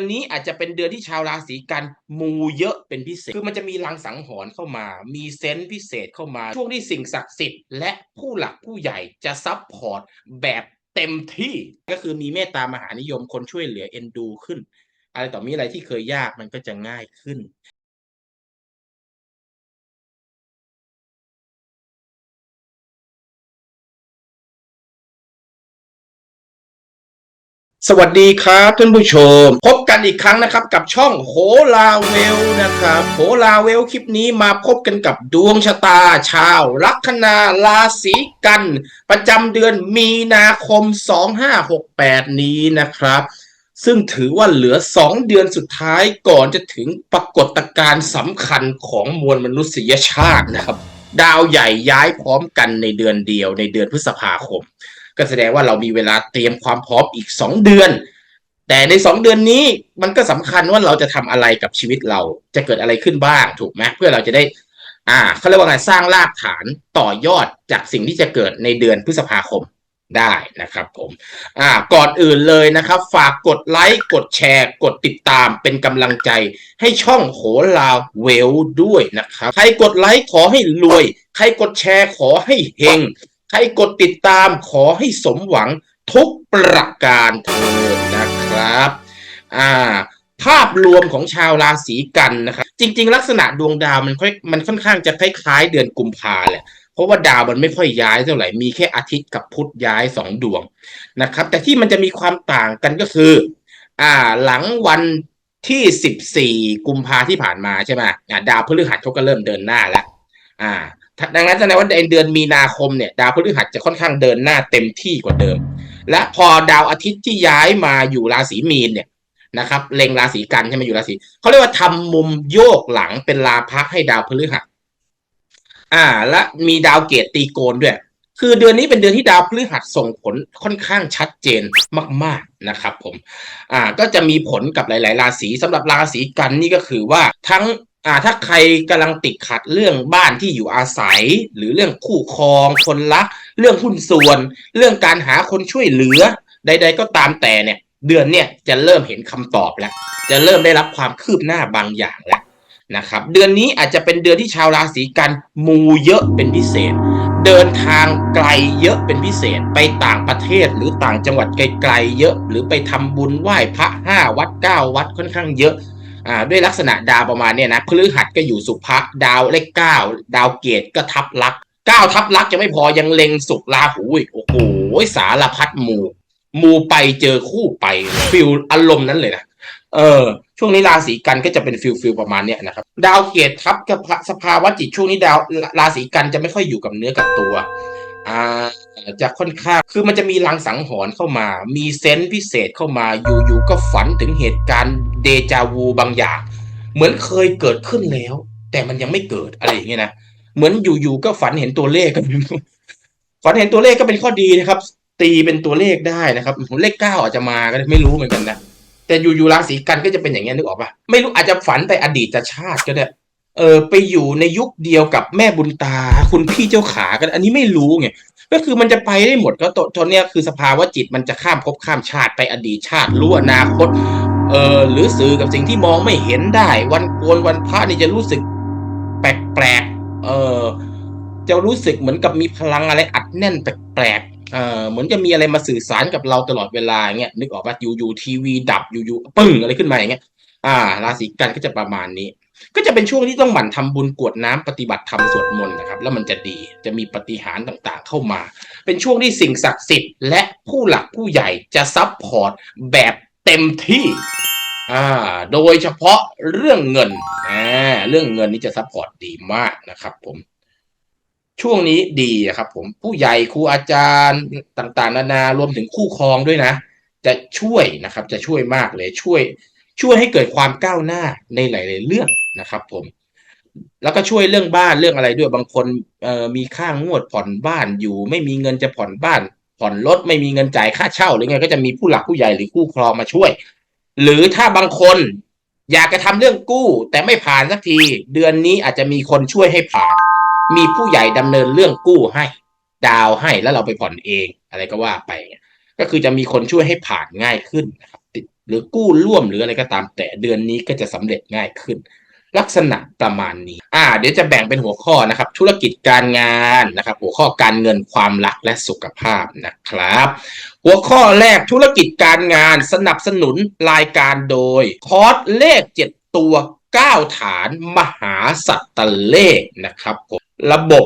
อนนี้อาจจะเป็นเดือนที่ชาวราศีกันมูเยอะเป็นพิเศษ คือมันจะมีลังสังหรณ์เข้ามา มีเซนส์พิเศษเข้ามา ช่วงที่สิ่งศักดิ์สิทธิ์และผู้หลักผู้ใหญ่จะซับพอร์ตแบบเต็มที่ ก็คือมีเมตตามหานิยมคนช่วยเหลือเอ็นดูขึ้น อะไรต่อมีอะไรที่เคยยากมันก็จะง่ายขึ้น สวัสดีครับท่านผู้ชม พบกันอีกครั้งนะครับ กับช่องโหลาเวลนะครับโหลาเวลคลิปนี้มาพบกันกับดวงชะตาชาว ลัคนาราศีกัน ประจำเดือนมีนาคม 2568 นี้นะครับ ซึ่งถือว่าเหลือ 2 เดือนสุดท้ายก่อนจะถึงปรากฏการณ์สำคัญของมวลมนุษยชาตินะครับ ดาวใหญ่ย้ายพร้อมกันในเดือนเดียวในเดือนพฤษภาคม ก็แสดงว่าเรามีเวลาเตรียมความพร้อมอีก 2 เดือน แต่ใน 2 เดือนนี้มันก็สำคัญว่าเราจะทำอะไรกับชีวิตเราจะเกิดอะไรขึ้นบ้างถูกไหมเพื่อเราจะได้ อ่าเขาเรียกว่าไงสร้างรากฐานต่อยอดจากสิ่งที่จะเกิดในเดือนพฤษภาคมได้นะครับผมอ่าก่อนอื่นเลยนะครับ ฝากกดไลค์กดแชร์ กดติดตามเป็นกำลังใจ ให้ช่องโหราเวลด้วยนะครับ ใครกดไลค์ขอให้รวย ใครกดแชร์ขอให้เฮง ใครกดติดตามขอให้สมหวังทุกประการเถิดนะครับ อ่า ภาพรวมของชาวราศีกันนะครับ จริง ๆ ลักษณะดวงดาวมันค่อยมันค่อนข้างจะคล้ายๆ เดือนกุมภาแหละเพราะว่าดาวมันไม่ค่อยย้ายเท่าไหร่มีแค่อาทิตย์กับพุธย้ายสองดวงนะครับ แต่ที่มันจะมีความต่างกันก็คือ อ่า หลังวันที่สิบสี่กุมภาที่ผ่านมาใช่ไหมดาวพฤหัสเขาก็เริ่มเดินหน้าแล้ว อ่า ดังนั้นแสดงว่าในเดือนมีนาคมเนี่ยดาวพฤหัสจะค่อนข้างเดินหน้าเต็มที่กว่าเดิม และพอดาวอาทิตย์ที่ย้ายมาอยู่ราศีมีนเนี่ยนะครับเล็งราศีกันใช่ไหมอยู่ราศีเขาเรียกว่าทำมุมโยกหลังเป็นลาพักให้ดาวพฤหัสอ่า และมีดาวเกตตีโกนด้วย คือเดือนนี้เป็นเดือนที่ดาวพฤหัสส่งผลค่อนข้างชัดเจนมาก ๆนะครับ ผม อ่า ก็จะมีผลกับหลาย ๆ ราศีสำหรับราศีกันนี่ก็คือว่าทั้ง อ่าถ้าใครกำลังติดขัดเรื่องบ้านที่อยู่อาศัย หรือเรื่องคู่ครอง คนรัก เรื่องหุ้นส่วน เรื่องการหาคนช่วยเหลือ ใด ๆ ก็ตามแต่เนี่ย เดือนเนี่ยจะเริ่มเห็นคำตอบแล้ว จะเริ่มได้รับความคืบหน้าบางอย่างแล้วนะครับ เดือนนี้อาจจะเป็นเดือนที่ชาวราศีกันมูเยอะเป็นพิเศษ เดินทางไกลเยอะเป็นพิเศษ ไปต่างประเทศหรือต่างจังหวัดไกลๆเยอะ หรือไปทำบุญไหว้พระห้าวัดเก้าวัดค่อนข้างเยอะ อ่าด้วยลักษณะดาวประมาณเนี้ยนะพฤหัสก็อยู่สุภะดาวเลขเก้าดาวเกตก็ทับลักเก้าทับลักจะไม่พอยังเล็งสุกราหูอีกโอ้โหสารพัดมูมูไปเจอคู่ไปฟิลอารมณ์นั้นเลยนะเออ ช่วงนี้ราศีกันก็จะเป็นฟิลฟิลประมาณเนี้ยนะครับ ดาวเกตทับกับสภาวะจิตช่วงนี้ดาวราศีกันจะไม่ค่อยอยู่กับเนื้อกับตัว อ่าจะค่อนข้างคือมันจะมีลังสังหรณ์เข้ามา มีเซนส์พิเศษเข้ามาอยู่ๆก็ฝันถึงเหตุการณ์เดจาวูบางอย่าง เหมือนเคยเกิดขึ้นแล้ว แต่มันยังไม่เกิดอะไรอย่างเงี้ยนะเหมือนอยู่ๆก็ฝันเห็นตัวเลขกันฝันเห็นตัวเลขก็เป็นข้อดีนะครับ ตีเป็นตัวเลขได้นะครับเลขเก้าอาจจะมาก็ได้ไม่รู้เหมือนกันนะแต่อยู่ๆราศีกันก็จะเป็นอย่างเงี้ยนึกออกปะไม่รู้อาจจะฝันไปอดีตชาติก็ได้ เออไปอยู่ในยุคเดียวกับแม่บุญตา คุณพี่เจ้าขากัน อันนี้ไม่รู้ไงก็คือมันจะไปได้หมดก็ตอนเนี้ยคือสภาวะจิตมันจะข้ามภพข้ามชาติไปอดีตชาติรู้อนาคตเออหรือสื่อกับสิ่งที่มองไม่เห็นได้ วันโกนวันพระนี่จะรู้สึกแปลกๆเออจะรู้สึกเหมือนกับมีพลังอะไรอัดแน่นแปลกๆเออเหมือนจะมีอะไรมาสื่อสารกับเราตลอดเวลาเงี้ยนึกออกปะอยู่อยู่ทีวีดับอยู่อยู่ปึ้งอะไรขึ้นมาอย่างเงี้ย อ่า ราศีกันก็จะประมาณนี้ ก็จะเป็นช่วงที่ต้องหมั่นทำบุญกวดน้ำปฏิบัติธรรมสวดมนต์นะครับ แล้วมันจะดีจะมีปฏิหารต่างๆ เข้ามา เป็นช่วงที่สิ่งศักดิ์สิทธิ์และผู้หลักผู้ใหญ่จะซับพอร์ตแบบเต็มที่อ่าโดยเฉพาะเรื่องเงินอ่าเรื่องเงินนี่จะซับพอร์ตดีมากนะครับ ผมช่วงนี้ดีครับผมผู้ใหญ่ครูอาจารย์ต่างๆ นานารวมถึงคู่ครองด้วยนะ จะช่วยนะครับ จะช่วยมากเลยช่วย ช่วยให้เกิดความก้าวหน้าในหลาย ๆ เรื่อง นะครับผม แล้วก็ช่วยเรื่องบ้านเรื่องอะไรด้วยบางคนมีค่างวดผ่อนบ้านอยู่ ไม่มีเงินจะผ่อนบ้าน ผ่อนรถไม่มีเงินจ่ายค่าเช่าหรือไงก็จะมีผู้หลักผู้ใหญ่หรือคู่ครองมาช่วย หรือถ้าบางคนอยากจะทำเรื่องกู้ แต่ไม่ผ่านสักที เดือนนี้อาจจะมีคนช่วยให้ผ่าน มีผู้ใหญ่ดำเนินเรื่องกู้ให้ ดาวให้แล้วเราไปผ่อนเองอะไรก็ว่าไปก็คือจะมีคนช่วยให้ผ่านง่ายขึ้นนะครับหรือกู้ร่วมหรืออะไรก็ตามแต่เดือนนี้ก็จะสำเร็จง่ายขึ้น ลักษณะประมาณนี้ อ่า เดี๋ยวจะแบ่งเป็นหัวข้อนะครับ ธุรกิจการงานนะครับ หัวข้อการเงินความรักและสุขภาพนะครับ หัวข้อแรกธุรกิจการงานสนับสนุนรายการโดย คอร์สเลข 7 ตัว 9 ฐานมหาสัตตเลขนะครับผมระบบ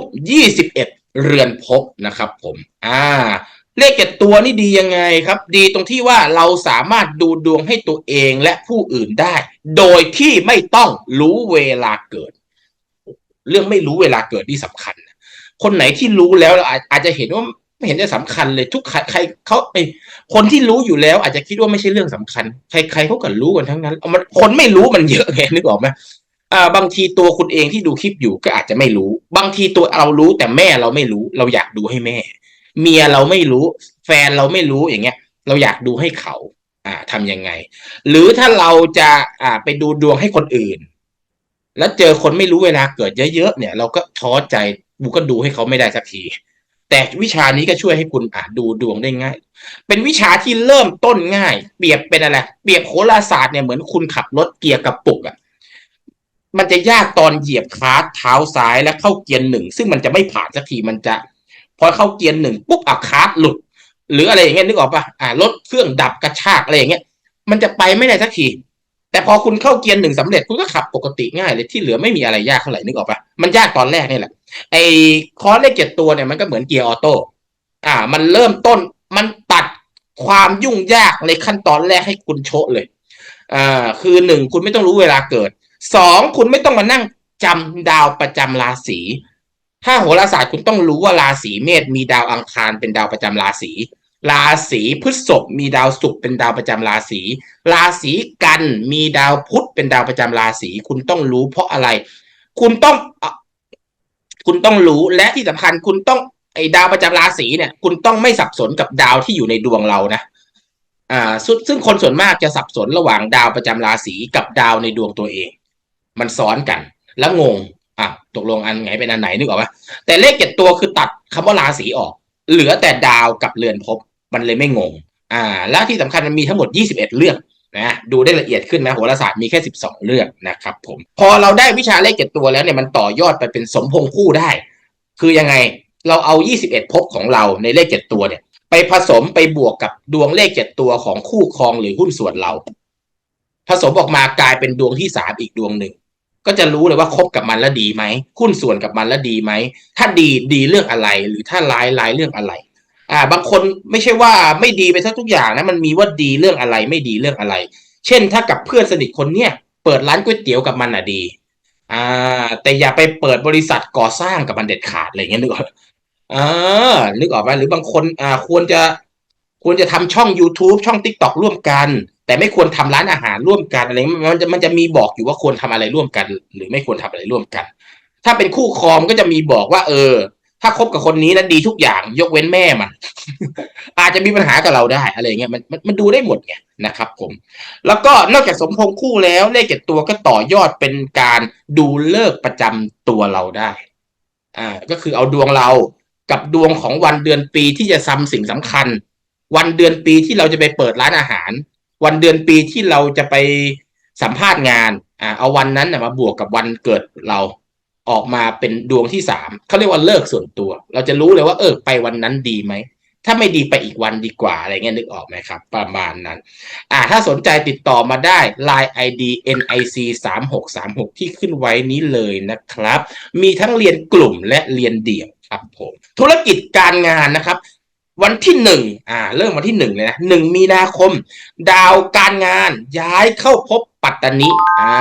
21 เรือนภพนะครับผม อ่า เลขเจ็ดตัวนี่ดียังไงครับ ดีตรงที่ว่าเราสามารถดูดวงให้ตัวเองและผู้อื่นได้ โดยที่ไม่ต้องรู้เวลาเกิด เรื่องไม่รู้เวลาเกิดนี่สำคัญ คนไหนที่รู้แล้วเราอาจอาจจะเห็นว่าไม่เห็นจะสำคัญเลยทุกใครใครเขาไอคนที่รู้อยู่แล้ว อาจจะคิดว่าไม่ใช่เรื่องสำคัญ ใครใครเขาก็รู้กันทั้งนั้นมันคนไม่รู้มันเยอะไงนึกออกไหมอ่าบางทีตัวคุณเองที่ดูคลิปอยู่ก็อาจจะไม่รู้ บางทีตัวเรารู้แต่แม่เราไม่รู้ เราอยากดูให้แม่ เมียเราไม่รู้ แฟนเราไม่รู้อย่างเงี้ย เราอยากดูให้เขา อ่าทำยังไง หรือถ้าเราจะอ่าไปดูดวงให้คนอื่น แล้วเจอคนไม่รู้เวลาเกิดเยอะๆเนี่ย เราก็ท้อใจกูก็ดูให้เขาไม่ได้สักที แต่วิชานี้ก็ช่วยให้คุณอ่าดูดวงได้ง่าย เป็นวิชาที่เริ่มต้นง่าย เปรียบเป็นอะไร เปรียบโหราศาสตร์เนี่ยเหมือนคุณขับรถเกียร์กระปุกอะมันจะยากตอนเหยียบคลาสเท้าซ้ายและเข้าเกียร์หนึ่ง ซึ่งมันจะไม่ผ่านสักทีมันจะ อเข้าเกียร์หนึ่งปุ๊บอะคลาสหลุด หรืออะไรอย่างเงี้ยนึกออกปะอ่ารถเครื่องดับกระชากอะไรอย่างเงี้ยมันจะไปไม่ได้สักที แต่พอคุณเข้าเกียร์หนึ่งสำเร็จคุณก็ขับปกติง่ายเลยที่เหลือไม่มีอะไรยากเท่าไหร่นึกออกปะมันยากตอนแรกนี่แหละไอ้คอร์สเลขเจ็ดตัวเนี่ยมันก็เหมือนเกียร์ออโต้อ่า มันเริ่มต้นมันตัดความยุ่งยากในขั้นตอนแรกให้คุณโชะเลยอ่าคือหนึ่งคุณไม่ต้องรู้เวลาเกิดสองคุณไม่ต้องมานั่งจำดาวประจำราศี ถ้าโหราศาสตร์คุณต้องรู้ว่าราศีเมษมีดาวอังคารเป็นดาวประจำราศี ราศีพฤษภมีดาวศุกร์เป็นดาวประจำราศี ราศีกันมีดาวพุธเป็นดาวประจำราศี คุณต้องรู้เพราะอะไร คุณต้องคุณต้องรู้และที่สำคัญคุณต้องไอ้ดาวประจำราศีเนี่ย คุณต้องไม่สับสนกับดาวที่อยู่ในดวงเรานะอ่าซึ่งคนส่วนมากจะสับสนระหว่างดาวประจำราศีกับดาวในดวงตัวเอง มันซ้อนกัน แล้วงง ตกลงอันไหนเป็นอันไหนนึกออกไหมแต่เลขเจ็ดตัวคือตัดคำว่าราศีออก เหลือแต่ดาวกับเรือนภพมันเลยไม่งง อ่า และที่สำคัญมันมีทั้งหมด 21 เรื่องนะดูได้ละเอียดขึ้นนะโหราศาสตร์มีแค่ 12 เรื่องนะครับผม พอเราได้วิชาเลขเจ็ดตัวแล้วเนี่ยมันต่อยอดไปเป็นสมพงษ์คู่ได้ คือยังไงเราเอา 21 ภพของเราในเลขเจ็ดตัวเนี่ย ไปผสมไปบวกกับดวงเลขเจ็ดตัวของคู่ครองหรือหุ้นส่วนเรา ผสมออกมากลายเป็นดวงที่สามอีกดวงหนึ่ง ก็จะรู้เลยว่าคบกับมันแล้วดีไหมหุ้นส่วนกับมันแล้วดีไหมถ้าดีดีเรื่องอะไร หรือถ้าร้ายร้ายเรื่องอะไร อ่า บางคนไม่ใช่ว่าไม่ดีไปทั้งทุกอย่างนะมันมีว่าดีเรื่องอะไรไม่ดีเรื่องอะไร เช่น ถ้ากับเพื่อนสนิทคนเนี้ยเปิดร้านก๋วยเตี๋ยวกับมันอะดี อ่า แต่อย่าไปเปิดบริษัทก่อสร้างกับมันเด็ดขาดอะไรเงี้ยนึกออกอ่านึกออกไหมหรือบางคนอ่าควรจะ ควรจะทำช่อง YouTube ช่อง TikTok ร่วมกัน แต่ไม่ควรทำร้านอาหารร่วมกันอะไรมันจะมันจะมีบอกอยู่ว่าควรทำอะไรร่วมกัน หรือไม่ควรทำอะไรร่วมกัน ถ้าเป็นคู่ครองก็จะมีบอกว่า เออ ถ้าคบกับคนนี้นะดีทุกอย่างยกเว้นแม่มัน อาจจะมีปัญหากับเราได้อะไรเงี้ยมันมันมันดูได้หมดไงนะครับ ผม แล้วก็นอกจากสมพงษ์คู่แล้วเลขเจ็ดตัวก็ต่อยอดเป็นการดูเลิกประจำตัวเราได้อ่าก็คือเอาดวงเรากับดวงของวันเดือนปีที่จะซ้ำสิ่งสำคัญ วันเดือนปีที่เราจะไปเปิดร้านอาหาร วันเดือนปีที่เราจะไปสัมภาษณ์งานอ่าเอาวันนั้นนะมาบวกกับวันเกิดเราออกมาเป็นดวงที่สามเขาเรียกว่าเลิกส่วนตัว เราจะรู้เลยว่าเออไปวันนั้นดีไหมถ้าไม่ดีไปอีกวันดีกว่าอะไรเงี้ยนึกออกไหมครับ ประมาณนั้น อ่า ถ้าสนใจติดต่อมาได้ Line ID NIC 3 6 3 6ที่ขึ้นไว้นี้เลยนะครับ มีทั้งเรียนกลุ่มและเรียนเดี่ยวครับผม ธุรกิจการงานนะครับ วันที่หนึ่งอ่า เริ่มวันที่หนึ่งเลยนะหนึ่งมีนาคม ดาวการงานย้ายเข้าพบปัตตานิอ่า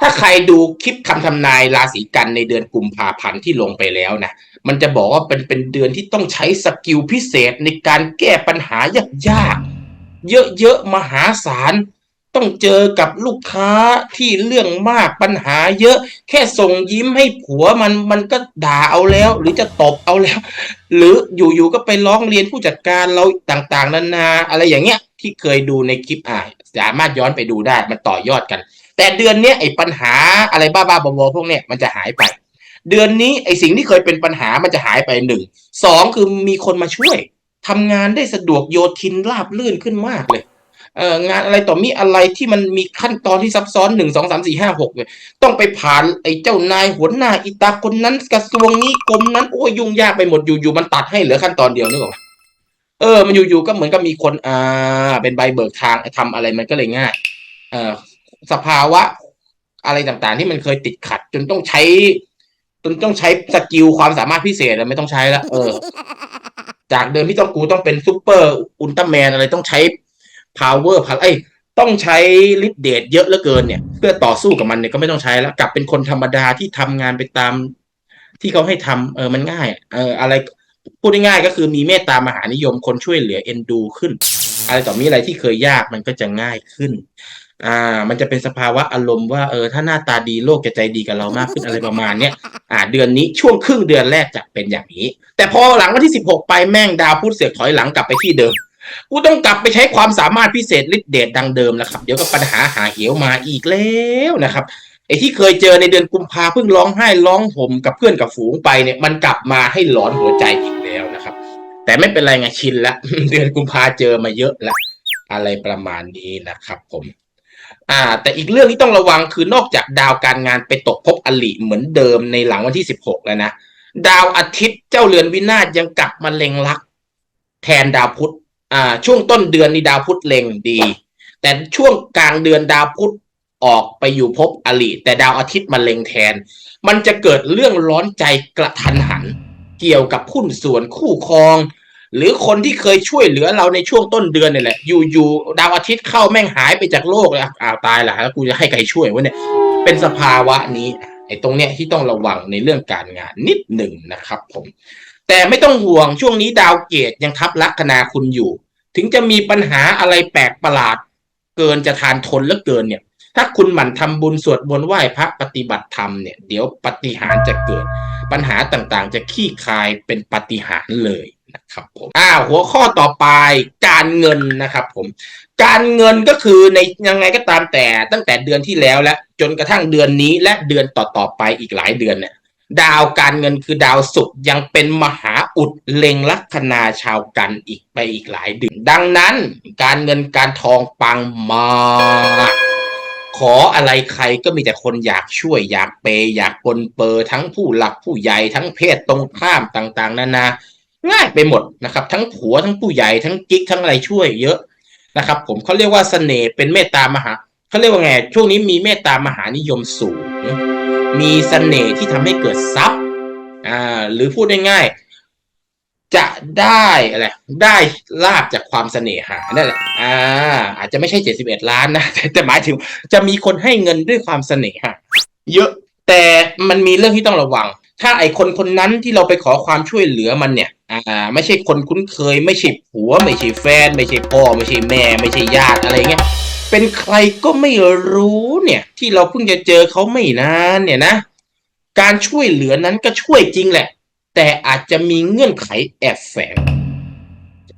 ถ้าใครดูคลิปคำทำนายราศีกันในเดือนกุมภาพันธ์ที่ลงไปแล้วนะ มันจะบอกว่าเป็นเป็นเดือนที่ต้องใช้สกิลพิเศษในการแก้ปัญหายากๆเยอะๆมหาศาล ต้องเจอกับลูกค้าที่เรื่องมากปัญหาเยอะ แค่ส่งยิ้มให้ผัวมันมันก็ด่าเอาแล้ว หรือจะตบเอาแล้ว หรืออยู่ๆก็ไปร้องเรียนผู้จัดการเราต่างๆ นานาอะไรอย่างเงี้ยที่เคยดูในคลิปอ่าสามารถย้อนไปดูได้มันต่อยอดกัน แต่เดือนนี้ไอ้ปัญหาอะไรบ้าๆบอๆพวกเนี้ยมันจะหายไป เดือนนี้ไอ้สิ่งที่เคยเป็นปัญหามันจะหายไปหนึ่งสองคือมีคนมาช่วยทำงานได้สะดวกโยทินราบลื่นขึ้นมากเลย เอ่องานอะไรต่อมีอะไรที่มันมีขั้นตอนที่ซับซ้อนหนึ่งสองสามสี่ห้าหกเนี่ยต้องไปผ่านไอ้เจ้านายหัวหน้าอิตาคนนั้นกระทรวงนี้กรมนั้นโอ้ยยุ่งยากไปหมดอยู่ๆมันตัดให้เหลือขั้นตอนเดียวนึกออกเออ มันอยู่ๆก็เหมือนกับมีคนอ่า เป็นใบเบิกทางทำอะไรมันก็เลยง่าย เออสภาวะ อะไรต่างๆ ที่มันเคยติดขัด จนต้องใช้ จนต้องใช้สกิลความสามารถพิเศษอะไม่ต้องใช้ละเออ จากเดิมที่ต้องกูต้องเป็นซูเปอร์อุลตร้าแมนอะไรต้องใช้ power พลังเอ้ยต้องใช้ฤทธิ์เดชเยอะเหลือเกินเนี่ย เพื่อต่อสู้กับมันเนี่ยก็ไม่ต้องใช้แล้ว กลับเป็นคนธรรมดาที่ทำงานไปตาม ที่เขาให้ทำเออมันง่าย เอออะไรพูดง่ายๆก็คือมีเมตตามหานิยมคนช่วยเหลือเอ็นดูขึ้น อะไรต่อมีอะไรที่เคยยากมันก็จะง่ายขึ้น อ่า มันจะเป็นสภาวะอารมณ์ว่าเออถ้าหน้าตาดีโลกจะใจดีกับเรามากขึ้นอะไรประมาณเนี้ยอ่า เดือนนี้ช่วงครึ่งเดือนแรกจะเป็นอย่างนี้ แต่พอหลังวันที่สิบหกไปแม่งดาวพูดเสือกถอยหลังกลับไปที่เดิม กูต้องกลับไปใช้ความสามารถพิเศษฤทธิ์เดชดังเดิมแล้วครับ เดี๋ยวก็ปัญหาหาเหวมาอีกแล้วนะครับไอ้ที่เคยเจอในเดือนกุมภาเพิ่งร้องไห้ร้องห่มกับเพื่อนกับฝูงไปเนี่ยมันกลับมาให้หลอนหัวใจอีกแล้วนะครับ แต่ไม่เป็นไรไงชินละเดือนกุมภาเจอมาเยอะละอะไรประมาณนี้นะครับผม อ่า แต่อีกเรื่องที่ต้องระวังคือนอกจากดาวการงานไปตกภพอลิเหมือนเดิมในหลังวันที่สิบหกแล้วนะดาวอาทิตย์เจ้าเรือนวินาศยังกลับมาเล็งลัก แทนดาวพุธ อ่า ช่วงต้นเดือนนี่ดาวพุธเล็งดี แต่ช่วงกลางเดือนดาวพุธออกไปอยู่ภพอลิแต่ดาวอาทิตย์มาเล็งแทน มันจะเกิดเรื่องร้อนใจกระทันหัน เกี่ยวกับหุ้นส่วนคู่ครอง หรือคนที่เคยช่วยเหลือเราในช่วงต้นเดือนนี่แหละ อยู่ๆดาวอาทิตย์เข้าแม่งหายไปจากโลกเลยอ้าวตายละแล้วกูจะให้ใครช่วยวะเนี่ยเป็นสภาวะนี้ไอ้ตรงเนี้ยที่ต้องระวังในเรื่องการงานนิดหนึ่งนะครับผม แต่ไม่ต้องห่วงช่วงนี้ดาวเกตยังทับลัคนาคุณอยู่ ถึงจะมีปัญหาอะไรแปลกประหลาด เกินจะทานทนเหลือเกินเนี่ย ถ้าคุณหมั่นทำบุญสวดมนต์ไหว้พระปฏิบัติธรรมเนี่ยเดี๋ยวปฏิหารจะเกิด ปัญหาต่างๆ จะขี้คายเป็นปฏิหารเลยนะครับผมอ่าหัวข้อต่อไปการเงินนะครับผม การเงินก็คือในยังไงก็ตามแต่ตั้งแต่เดือนที่แล้วและจนกระทั่งเดือนนี้และเดือนต่อๆไปอีกหลายเดือนเนี่ย ดาวการเงินคือดาวศุกร์ยังเป็นมหาอุดเล็งลัคนาชาวกันอีกไปอีกหลายเดือนดังนั้นการเงินการทองปังมากขออะไรใครก็มีแต่คนอยากช่วยอยากเปย์อยากปนเปอร์ทั้งผู้หลักผู้ใหญ่ทั้งเพศตรงข้ามต่าง ๆ นานาง่ายไปหมดนะครับ ทั้งผัวทั้งผู้ใหญ่ทั้งกิ๊กทั้งอะไรช่วยเยอะนะครับ ผมเขาเรียกว่าเสน่ห์เป็นเมตตามหา เขาเรียกว่าไง ช่วงนี้มีเมตตามหานิยมสูง มีเสน่ห์ที่ทำให้เกิดทรัพย์อ่าหรือพูดง่ายๆจะได้อะไรได้ลาบจากความเสน่หานั่นแหละอ่าอาจจะไม่ใช่เจ็ดสิบเอ็ดล้านนะแต่แต่หมายถึงจะมีคนให้เงินด้วยความเสน่หาเยอะแต่มันมีเรื่องที่ต้องระวัง ถ้าไอคนคนนั้นที่เราไปขอความช่วยเหลือมันเนี่ย อ่า ไม่ใช่คนคุ้นเคย ไม่ใช่ผัว ไม่ใช่แฟน ไม่ใช่พ่อ ไม่ใช่แม่ ไม่ใช่ญาติอะไรเงี้ย เป็นใครก็ไม่รู้เนี่ย ที่เราเพิ่งจะเจอเขาไม่นานเนี่ยนะ การช่วยเหลือนั้นก็ช่วยจริงแหละ แต่อาจจะมีเงื่อนไขแอบแฝง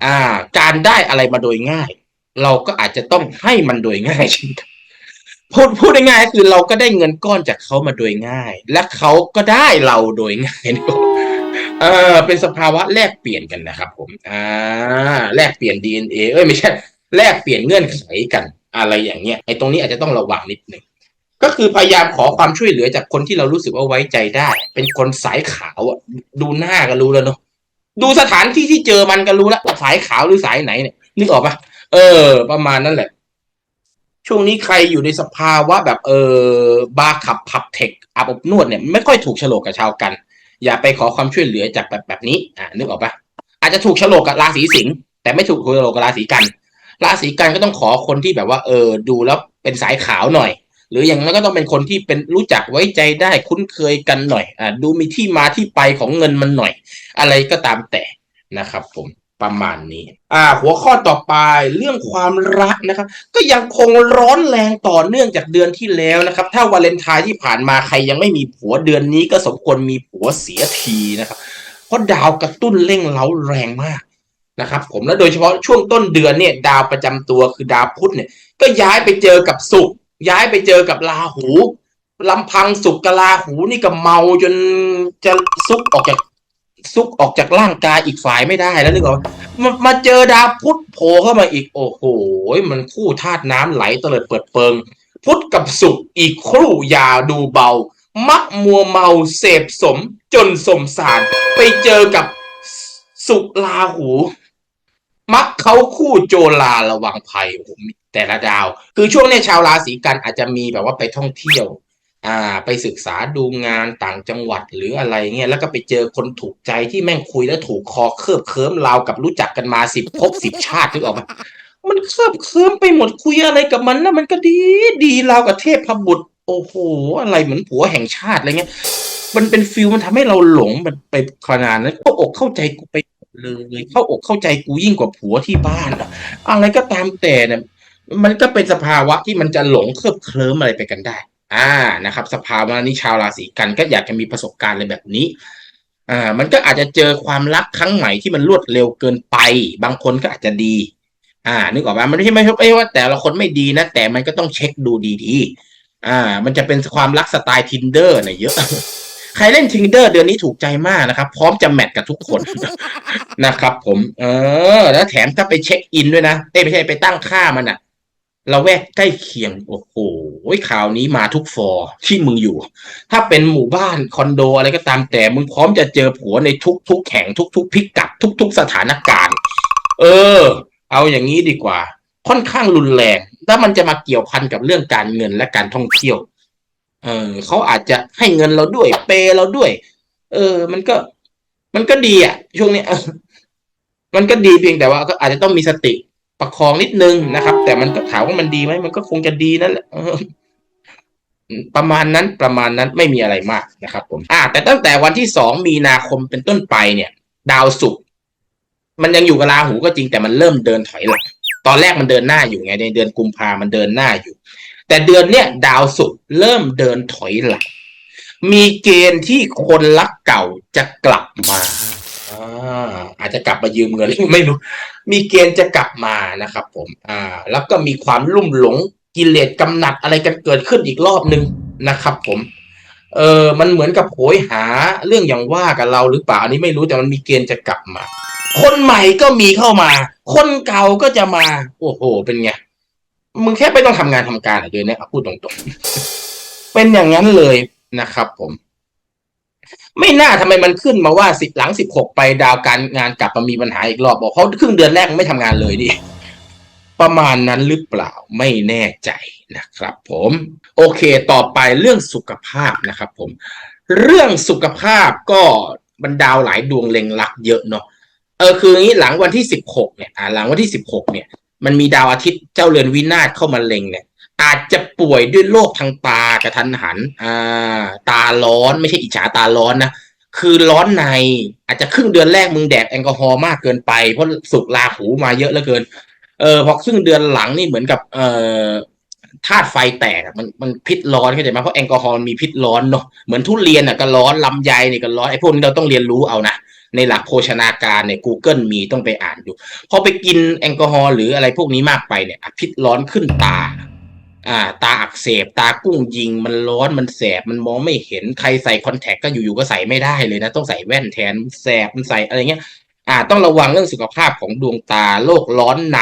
อ่า การได้อะไรมาโดยง่าย เราก็อาจจะต้องให้มันโดยง่ายเช่นกันพูดพูดง่ายๆคือเราก็ได้เงินก้อนจากเขามาโดยง่าย และเขาก็ได้เราโดยง่ายนะครับเออเป็นสภาวะแลกเปลี่ยนกันนะครับ ผมอ่าแลกเปลี่ยน DNA เอ้ยไม่ใช่แลกเปลี่ยนเงื่อนไขกัน อะไรอย่างเงี้ยไอ้ตรงนี้อาจจะต้องระวังนิดหนึ่งก็คือพยายามขอความช่วยเหลือจากคนที่เรารู้สึกว่าไว้ใจได้ เป็นคนสายขาวอะดูหน้าก็รู้แล้วเนาะดูสถานที่ที่เจอมันก็รู้แล้วสายขาวหรือสายไหนเนี่ยนึกออกปะเออ ประมาณนั้นแหละ ช่วงนี้ใครอยู่ในสภาวะแบบเออบาร์ขับผับเทคอาบอบนวดเนี่ยไม่ค่อยถูกโฉลกกับชาวกัน อย่าไปขอความช่วยเหลือจากแบบแบบนี้ อ่านึกออกปะอาจจะถูกโฉลกกับราศีสิงห์แต่ไม่ถูกโฉลกกับราศีกัน ราศีกันก็ต้องขอคนที่แบบว่าเออดูแล้วเป็นสายขาวหน่อย หรืออย่างนั้นก็ต้องเป็นคนที่เป็นรู้จักไว้ใจได้คุ้นเคยกันหน่อยอ่าดูมีที่มาที่ไปของเงินมันหน่อย อะไรก็ตามแต่นะครับ ผมประมาณนี้ อ่า หัวข้อต่อไปเรื่องความรักนะครับ ก็ยังคงร้อนแรงต่อเนื่องจากเดือนที่แล้วนะครับ ถ้าวาเลนไทน์ที่ผ่านมาใครยังไม่มีผัวเดือนนี้ก็สมควรมีผัวเสียทีนะครับ เพราะดาวกระตุ้นเร่งเร้าแรงมาก นะครับผมและโดยเฉพาะช่วงต้นเดือนเนี่ยดาวประจำตัวคือดาวพุธเนี่ยก็ย้ายไปเจอกับศุกร์ย้ายไปเจอกับราหูลำพังศุกร์กับราหูนี่ก็เมาจนจะซุกออกจากซุกออกจากร่างกายอีกฝ่ายไม่ได้แล้วนึกออกมามาเจอดาวพุธโผล่เข้ามาอีก โอ้โหมันคู่ธาตุน้ำไหลเตลิดเปิดเปิง พุธกับสุกอีกครู่ยาดูเบา มักมัวเมาเสพสมจนสมสาร ไปเจอกับสุกลาหู มักเขาคู่โจลาระวังภัยโอ้โหมีแต่ละดาว คือช่วงเนี้ยชาวราศีกันอาจจะมีแบบว่าไปท่องเที่ยว อ่า ไปศึกษาดูงานต่างจังหวัดหรืออะไรเงี้ยแล้วก็ไปเจอคนถูกใจที่แม่งคุยแล้วถูกคอเคลือบเคิมราวกับรู้จักกันมาสิบภพสิบชาตินึกออกไหมมันเคลือบเคิมไปหมดคุยอะไรกับมันแล้วมันก็ดีดีราวกับเทพบุตรโอ้โห อะไรเหมือนผัวแห่งชาติอะไรเงี้ย มันเป็นฟิลมันทำให้เราหลงมันไปขนาดนั้นเข้าอกเข้าใจกูไป เลยเข้าอกเข้าใจกูยิ่งกว่าผัวที่บ้านอะไรก็ตามแต่เนี่ยมันก็เป็นสภาวะที่มันจะหลงเคลิบเคลิ้มอะไรไปกันได้ อ่านะครับ สภาวะนี้ชาวราศีกันก็อยากจะมีประสบการณ์อะไรแบบนี้อ่ามันก็อาจจะเจอความรักครั้งใหม่ที่มันรวดเร็วเกินไป บางคนก็อาจจะดี อ่า นึกออกไหมมันไม่ใช่ไม่ใช่ว่าแต่ละคนไม่ดีนะ แต่มันก็ต้องเช็คดูดีๆอ่า มันจะเป็นความรักสไตล์ tinder เนี่ยเยอะ ใครเล่น tinder เดือนนี้ถูกใจมากนะครับ พร้อมจะแมทกับทุกคนนะครับ ผม เออ แล้วแถมถ้าไปเช็คอินด้วยนะเอ้ไม่ใช่ไปตั้งค่ามันอะเราแวกใกล้เคียง โอ้โหข่าวนี้มาทุกฟอร์ที่มึงอยู่ ถ้าเป็นหมู่บ้านคอนโดอะไรก็ตามแต่มึงพร้อมจะเจอผัวในทุกทุกๆแห่งทุกทุก ๆ พิกัดทุกทุก ๆ สถานการณ์ เออ เอาอย่างนี้ดีกว่า ค่อนข้างรุนแรง แล้วมันจะมาเกี่ยวพันกับเรื่องการเงินและการท่องเที่ยว เออเขาอาจจะให้เงินเราด้วยเปย์เราด้วย เออ มันก็ มันก็ดีอะ ช่วงนี้มันก็ดีเพียงแต่ว่าก็อาจจะต้องมีสติประคองนิดนึงนะครับ แต่มันก็ถามว่ามันดีไหมมันก็คงจะดีนั่นแหละประมาณนั้นประมาณนั้นไม่มีอะไรมากนะครับ ผม อ่า แต่ตั้งแต่วันที่สองมีนาคมเป็นต้นไปเนี่ย ดาวศุกร์มันยังอยู่กับราหูก็จริงแต่มันเริ่มเดินถอยหลังตอนแรกมันเดินหน้าอยู่ไงในเดือนกุมภามันเดินหน้าอยู่ แต่เดือนเนี้ยดาวศุกร์เริ่มเดินถอยหลัง มีเกณฑ์ที่คนรักเก่าจะกลับมาอ่าอาจจะกลับมายืมเงินไม่รู้ มีเกณฑ์จะกลับมานะครับ ผม อ่า แล้วก็มีความลุ่มหลงกิเลสกำหนัดอะไรกันเกิดขึ้นอีกรอบหนึ่งนะครับ ผม เออมันเหมือนกับโหยหาเรื่องอย่างว่ากับเราหรือเปล่าอันนี้ไม่รู้แต่มันมีเกณฑ์จะกลับมา คนใหม่ก็มีเข้ามา คนเก่าก็จะมา โอ้โห เป็นไง มึงแค่ไม่ต้องทำงานทำการอะเดือนเนี้ยพูดตรงๆ เป็นอย่างนั้นเลยนะครับ ผม ไม่น่าทำไมมันขึ้นมาว่าสิบหลังสิบหกไปดาวการงานกลับมามีปัญหาอีกรอบบอกเขาครึ่งเดือนแรกไม่ทำงานเลยดิประมาณนั้นหรือเปล่าไม่แน่ใจนะครับ ผม โอเค ต่อไปเรื่องสุขภาพนะครับ ผม เรื่องสุขภาพก็บรรดาวหลายดวงเล็งลักเยอะเนาะเออคืออย่างนี้หลังวันที่สิบหกเนี่ยอ่าหลังวันที่สิบหกเนี่ย มันมีดาวอาทิตย์เจ้าเรือนวินาศเข้ามาเล็งเนี่ย อาจจะป่วยด้วยโรคทางตากระทันหัน อ่า ตาร้อนไม่ใช่อิจฉาตาร้อนนะคือร้อนในอาจจะครึ่งเดือนแรกมึงแดกแอลกอฮอล์มากเกินไปเพราะสุกลาหูมาเยอะเหลือเกิน เออพอครึ่งเดือนหลังนี่เหมือนกับ เอ่อ ธาตุไฟแตกมันมันพิษร้อนเข้าใจไหมเพราะแอลกอฮอล์มันมีพิษร้อนเนาะเหมือนทุเรียนอะก็ร้อนลำไยเนี่ยก็ร้อนไอ้พวกนี้เราต้องเรียนรู้เอานะในหลักโภชนาการเนี่ย Google มีต้องไปอ่านดูพอไปกินแอลกอฮอล์หรืออะไรพวกนี้มากไปเนี่ยพิษร้อนขึ้นตา อ่า ตาอักเสบ ตากุ้งยิง มันร้อนมันแสบมันมองไม่เห็นใครใส่คอนแทคก็อยู่ๆก็ใส่ไม่ได้เลยนะ ต้องใส่แว่นแทนแสบมันใส่อะไรเงี้ย อ่า ต้องระวังเรื่องสุขภาพของดวงตาโรคร้อนใน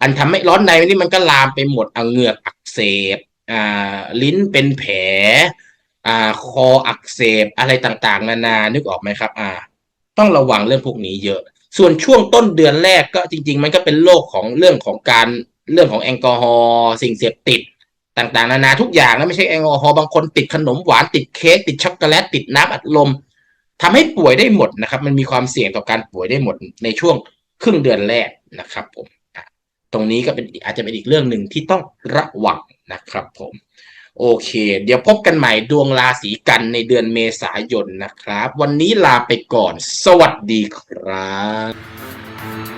อันทำให้ร้อนในนี่มันก็ลามไปหมดเอาเหงือกอักเสบอ่าลิ้นเป็นแผลอ่าคออักเสบอะไรต่างๆ นานานึกออกไหมครับ อ่า ต้องระวังเรื่องพวกนี้เยอะ ส่วนช่วงต้นเดือนแรกก็จริง ๆ มันก็เป็นโรคของเรื่องของการเรื่องของแอลกอฮอล์สิ่งเสพติดต่างๆ นานาทุกอย่างนะไม่ใช่แอลกอฮอล์บางคนติดขนมหวานติดเค้กติดช็อกโกแลตติดน้ำอัดลมทำให้ป่วยได้หมดนะครับ มันมีความเสี่ยงต่อการป่วยได้หมดในช่วงครึ่งเดือนแรกนะครับผม ตรงนี้ก็เป็นอาจจะเป็นอีกเรื่องหนึ่งที่ต้องระวังนะครับผม โอเค เดี๋ยวพบกันใหม่ดวงราศีกันในเดือนเมษายนนะครับ วันนี้ลาไปก่อน สวัสดีครับ